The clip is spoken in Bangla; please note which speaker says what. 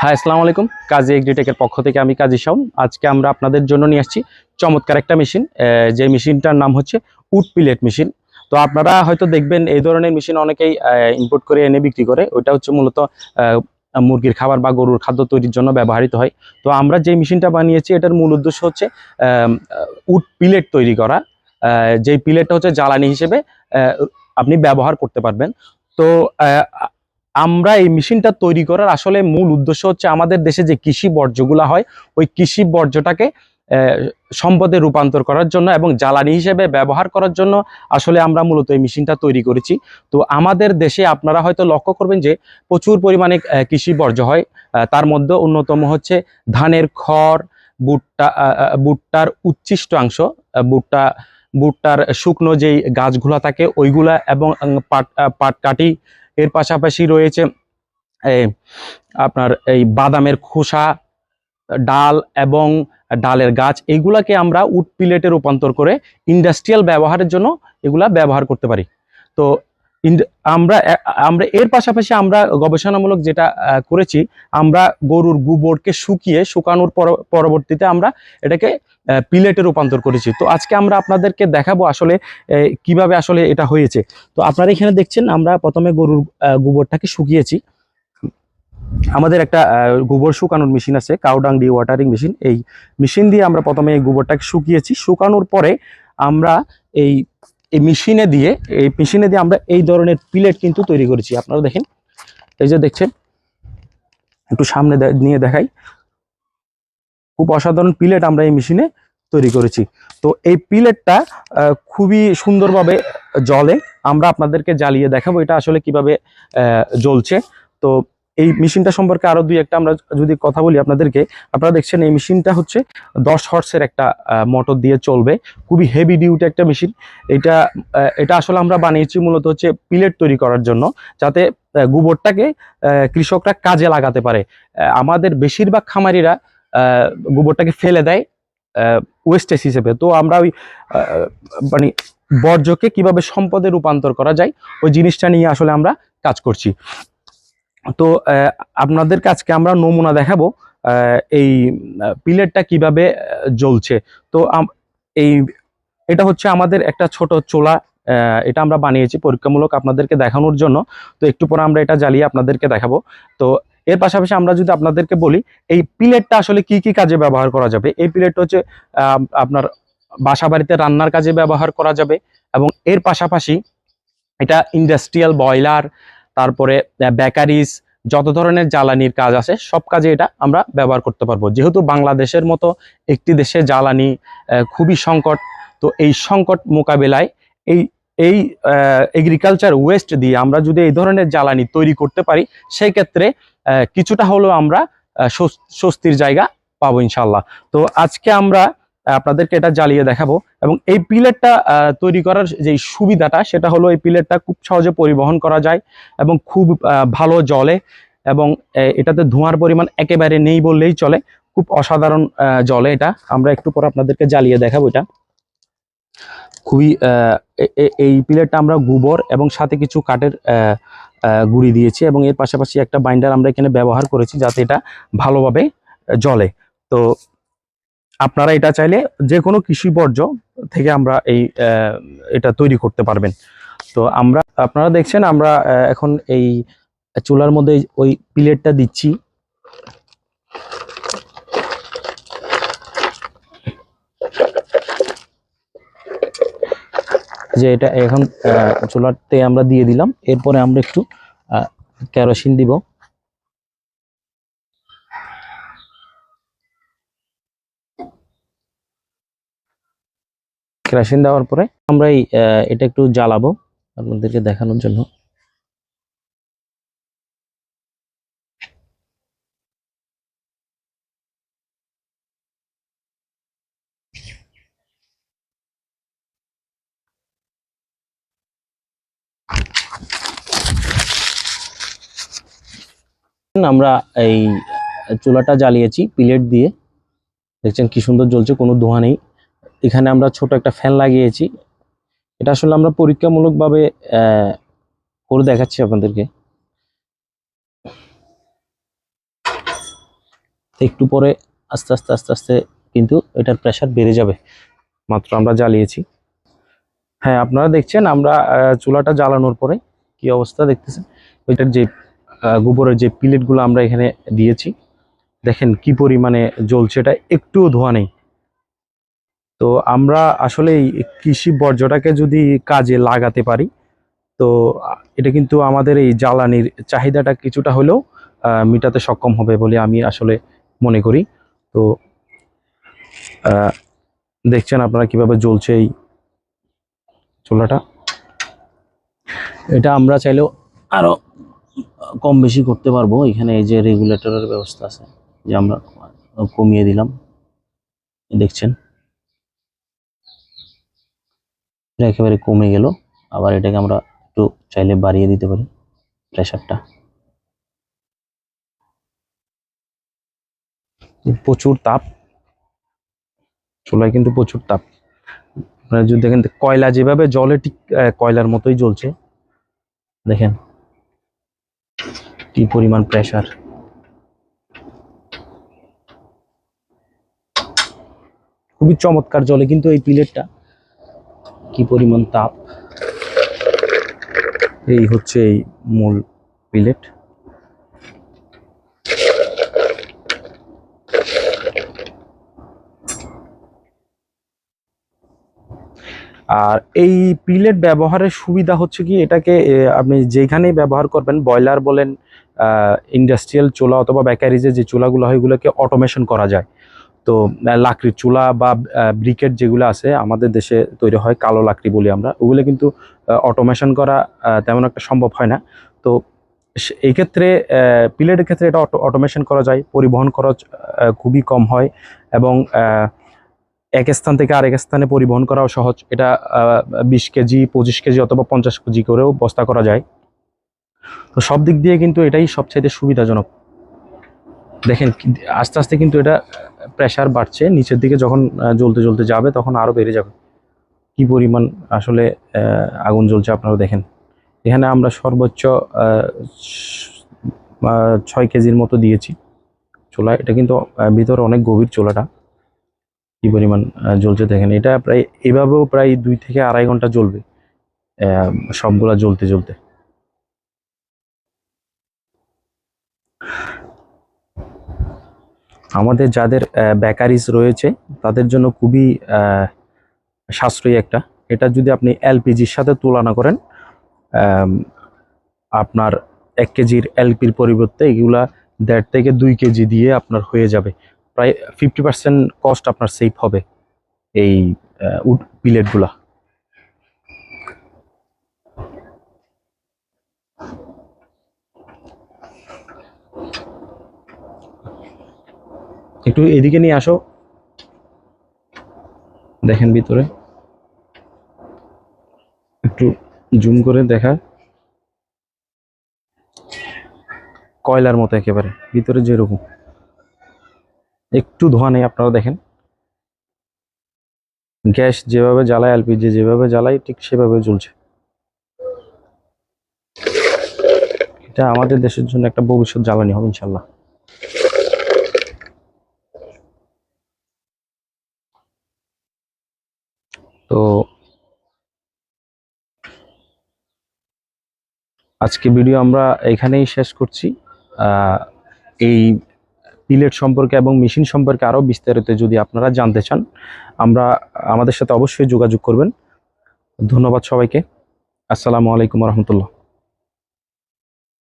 Speaker 1: হ্যাঁ আসসালামু আলাইকুম। কাজী এগ্রিটেকের পক্ষ থেকে আমি কাজী শাওন। আজকে আমরা আপনাদের জন্য নিয়ে আসছি চমৎকার একটা মেশিন যে মেশিনটার নাম হচ্ছে উড পিলেট মেশিন। তো আপনারা হয়তো দেখবেন এই ধরনের মেশিন অনেকেই ইম্পোর্ট করে এনে বিক্রি করে। ওইটা হচ্ছে মূলত মুরগির খাবার বা গরুর খাদ্য তৈরির জন্য ব্যবহৃত হয়। তো আমরা যে মেশিনটা বানিয়েছি, এটার মূল উদ্দেশ্য হচ্ছে উড পিলেট তৈরি করা। যেই পিলেটটা হচ্ছে জ্বালানি হিসেবে আপনি ব্যবহার করতে পারবেন। তো আমরা এই মেশিনটা তৈরি করার আসলে মূল উদ্দেশ্য হচ্ছে আমাদের দেশে যে কৃষি বর্জ্যগুলো হয় ওই কৃষি বর্জ্যটাকে সম্পদে রূপান্তর করার জন্য এবং জ্বালানি হিসেবে ব্যবহার করার জন্য আসলে আমরা মূলত এই মেশিনটা তৈরি করেছি। তো আমাদের দেশে আপনারা হয়তো লক্ষ্য করবেন যে প্রচুর পরিমাণে কৃষি বর্জ্য হয়। তার মধ্যে অন্যতম হচ্ছে ধানের খড় ভুট্টা ভুট্টার উচ্ছিষ্ট অংশ আহ, ভুট্টা ভুট্টার শুকনো যেই গাছগুলা থাকে ওইগুলা এবং পাট আহ, পাটকাঠি এর পাশাপাশি রয়েছে আপনার এই বাদামের খোসা, ডাল এবং ডালের গাছ। এইগুলাকে আমরা উড পিলেটে রূপান্তর করে ইন্ডাস্ট্রিয়াল ব্যবহারের জন্য এগুলা ব্যবহার করতে পারি। তো আমরা আমরা এর পাশাপাশি আমরা গবেষণামূলক যেটা করেছি, আমরা গরুর গোবরকে শুকিয়ে শুকানোর পর- পরবর্তীতে আমরা এটাকে পিলেটে রূপান্তর করেছি। তো আজকে আমরা আপনাদেরকে দেখাবো আসলে কীভাবে আসলে এটা হয়েছে। তো আপনারা এখানে দেখছেন, আমরা প্রথমে গরুর গোবরটাকে শুকিয়েছি। আমাদের একটা গোবর শুকানোর মেশিন আছে কাউডাং ডি ওয়াটারিং মেশিন এই মেশিন দিয়ে আমরা প্রথমে এই গোবরটাকে শুকিয়েছি। শুকানোর পরে আমরা এই এই মেশিনে দিয়ে, এই মেশিনে দিয়ে আমরা এই ধরনের প্লেট কিন্তু তৈরি করেছি। আপনারা দেখেন, এই যে দেখছেন, একটু সামনে নিয়ে দেখাই। খুব অসাধারণ প্লেট আমরা এই মেশিনে তৈরি করেছি। তো এই প্লেটটা খুবই সুন্দরভাবে জলে আমরা আপনাদেরকে জ্বালিয়ে দেখাবো এটা আসলে কীভাবে জ্বলছে। তো এই মেশিনটা সম্পর্কে আরও দুই একটা আমরা যদি কথা বলি আপনাদেরকে, আপনারা দেখছেন এই মেশিনটা হচ্ছে দশ হর্সের একটা মোটর দিয়ে চলবে। খুবই হেভি ডিউটি একটা মেশিন। এটা এটা আসলে আমরা বানিয়েছি মূলত হচ্ছে পিলেট তৈরি করার জন্য, যাতে গোবরটাকে কৃষকরা কাজে লাগাতে পারে। আমাদের বেশিরভাগ খামারিরা গোবরটাকে ফেলে দেয় ওয়েস্টেজ হিসেবে। তো আমরা ওই মানে বর্জ্যকে কীভাবে সম্পদে রূপান্তর করা যায়, ওই জিনিসটা নিয়ে আসলে আমরা কাজ করছি। তো আপনাদের কাছকে আমরা নমুনা দেখাবো এই পিলেটটা কীভাবে জ্বলছে। তো এই, এটা হচ্ছে আমাদের একটা ছোট চোলা এটা আমরা বানিয়েছি পরীক্ষামূলক আপনাদেরকে দেখানোর জন্য। তো, একটু পরে আমরা এটা জ্বালিয়ে আপনাদেরকে দেখাবো। তো, এর পাশাপাশি আমরা যদি আপনাদেরকে বলি, এই পিলেটটা আসলে কি কি কাজে ব্যবহার করা যাবে? এই পিলেটটা হচ্ছে আপনার বাসা বাড়িতে রান্নার কাজে ব্যবহার করা যাবে এবং এর পাশাপাশি এটা ইন্ডাস্ট্রিয়াল বয়লার তারপরে বেকারিজ, যত ধরনের জ্বালানির কাজ আছে, সব কাজে এটা আমরা ব্যবহার করতে পারব। যেহেতু বাংলাদেশের মতো একটি দেশে জ্বালানি খুবই সংকট, তো এই সংকট মোকাবেলায় এই এই এগ্রিকালচার ওয়েস্ট দিয়ে আমরা যদি এই ধরনের জ্বালানি তৈরি করতে পারি সেই ক্ষেত্রে কিছুটা হলেও আমরা স্বস্তির জায়গা পাবো ইনশাল্লাহ তো আজকে আমরা আপনাদেরকে এটা জ্বালিয়ে দেখাবো। এবং এই পিলেটটা তৈরি করার যে সুবিধাটা, সেটা হলো এই পিলেটটা খুব সহজে পরিবহন করা যায় এবং খুব ভালো জলে এবং এটাতে ধোঁয়ার পরিমাণ একেবারে নেই বললেই চলে। খুব অসাধারণ জলে এটা। আমরা একটু পর আপনাদেরকে জ্বালিয়ে দেখাবো এটা। খুবই এই প্লেটটা আমরা গোবর এবং সাথে কিছু কাঠের গুঁড়ি দিয়েছি এবং এর পাশাপাশি একটা বাইন্ডার আমরা এখানে ব্যবহার করেছি যাতে এটা ভালোভাবে জলে তো আপনারা এটা চাইলে যে কোনো কৃষি বর্জ্য থেকে আমরা এই এটা তৈরি করতে পারবেন। তো আমরা, আপনারা দেখছেন আমরা এখন এই চুলার মধ্যে ওই প্লেটটা দিচ্ছি। যে এটা এখন চুলাতে আমরা দিয়ে দিলাম। এরপরে আমরা একটু কেরোসিন দিব। কেরোসিন দেওয়ার পরে আমরা এটা একটু জ্বালাবো আপনাদেরকে দেখানোর জন্য। আমরা এই চুলাটা জ্বালিয়েছি, পিলেট দিয়ে। দেখছেন কি সুন্দর জ্বলছে, কোনো ধোঁয়া নেই। এখানে আমরা ছোট একটা ফ্যান লাগিয়েছি। এটা আসলে আমরা পরীক্ষামূলকভাবে করে দেখাচ্ছি আপনাদেরকে। একটু পরে আস্তে আস্তে আস্তে আস্তে কিন্তু এটার প্রেশার বেড়ে যাবে। মাত্র আমরা জ্বালিয়েছি। হ্যাঁ আপনারা দেখছেন আমরা চুলাটা জ্বালানোর পরে কি অবস্থা দেখতেছেন? ওইটার যে গোবরের যে পিলেটগুলো আমরা এখানে দিয়েছি, দেখেন কি পরিমাণে জ্বলছে। এটা একটুও ধোয়া নেই। তো আমরা আসলে কৃষি বর্জ্যটাকে যদি কাজে লাগাতে পারি, তো এটা কিন্তু আমাদের এই জ্বালানির চাহিদাটা কিছুটা হলেও মেটাতে সক্ষম হবে বলে আমি আসলে মনে করি। তো দেখছেন আপনারা কীভাবে জ্বলছে এই চুলাটা? এটা আমরা চাইলেও আরও কম বেশি করতে পারব। এখানে এই যে রেগুলেটরের ব্যবস্থা আছে, যে আমরা কমিয়ে দিলাম। দেখছেন? এটা একেবারে কমে গেল। আবার এটাকে আমরা একটু চাইলে বাড়িয়ে দিতে পারি প্রেশারটা প্রচুর তাপ। চুলায় কিন্তু প্রচুর তাপ। আপনারা যদি দেখেন, কয়লা যেভাবে জলে ঠিক কয়লার মতোই জ্বলছে। দেখেন কি পরিমাণ প্রেশার খুবই চমৎকার জলে কিন্তু এই প্লেটটা। কি পরিমাণ তাপ? এই হচ্ছে এই মূল পিলেট। আর এই পিলেট ব্যবহারের সুবিধা হচ্ছে কি, এটাকে আপনি যেখানেই ব্যবহার করবেন বয়লার বলেন ইন্ডাস্ট্রিয়াল চুলা অথবা বেকারিজে যে চুলাগুলো হয়, এগুলোকে অটোমেশন করা যায়। তো লাকড়ির চুলা বা ব্রিকেট যেগুলো আছে আমাদের দেশে তৈরি হয় কালো লাকড়ি বলি আমরা, ওগুলো কিন্তু অটোমেশন করা তেমন একটা সম্ভব হয় না। তো এই ক্ষেত্রে পিলেটের ক্ষেত্রে এটা অটোমেশন করা যায়, পরিবহন খরচ খুবই কম হয় এবং এক স্থান থেকে আরেক স্থানে পরিবহন করাও সহজ। এটা বিশ কেজি, পঁচিশ কেজি অথবা পঞ্চাশ কেজি করেও বস্তা করা যায়। তো সব দিক দিয়ে কিন্তু এটাই সবচাইতে সুবিধাজনক। দেখেন আস্তে আস্তে কিন্তু এটা প্রেশার বাড়ছে। নিচের দিকে যখন জ্বলতে জ্বলতে যাবে, তখন আরও বেড়ে যাবে। কি পরিমাণ আসলে আগুন জ্বলছে আপনারা দেখেন। এখানে আমরা সর্বোচ্চ ছয় কেজির মতো দিয়েছি। চোলা, এটা কিন্তু ভিতরে অনেক গভীর চোলাটা। কি পরিমাণ জ্বলছে দেখেন। এটা প্রায়, এভাবেও প্রায় দুই থেকে আড়াই ঘণ্টা জ্বলবে সবগুলা জ্বলতে জ্বলতে। আমাদের যাদের বেকারিজ রয়েছে, তাদের জন্য খুবই সাশ্রয়ী একটা। এটা যদি আপনি এলপিজির সাথে তুলনা করেন আপনার এক কেজির এলপির পরিবর্তে এগুলা দেড় থেকে দুই কেজি দিয়ে আপনার হয়ে যাবে। প্রায় ফিফটি পার্সেন্ট কস্ট আপনার সেফ হবে এই উড পিলেটগুলা একটু এদিকে নিয়ে আসো। দেখেন ভিতরে। একটু জুম করে দেখা। কয়লার মতো একেবারে, ভিতরে যেরকম। একটু ধোয়া নেই, আপনারা দেখেন। গ্যাস যেভাবে জ্বালায়, এলপিজি যেভাবে জ্বালায়, ঠিক সেভাবে জ্বলছে। এটা আমাদের দেশের জন্য একটা ভবিষ্যৎ জ্বালানি হবে ইনশাল্লাহ তো আজকে ভিডিও আমরা এখানেই শেষ করছি। এই পিলেট সম্পর্কে এবং মেশিন সম্পর্কে আরও বিস্তারিত যদি আপনারা জানতে চান, আমরা আমাদের সাথে অবশ্যই যোগাযোগ করবেন। ধন্যবাদ সবাইকে। আসসালামু আলাইকুম রহমতুল্লাহ।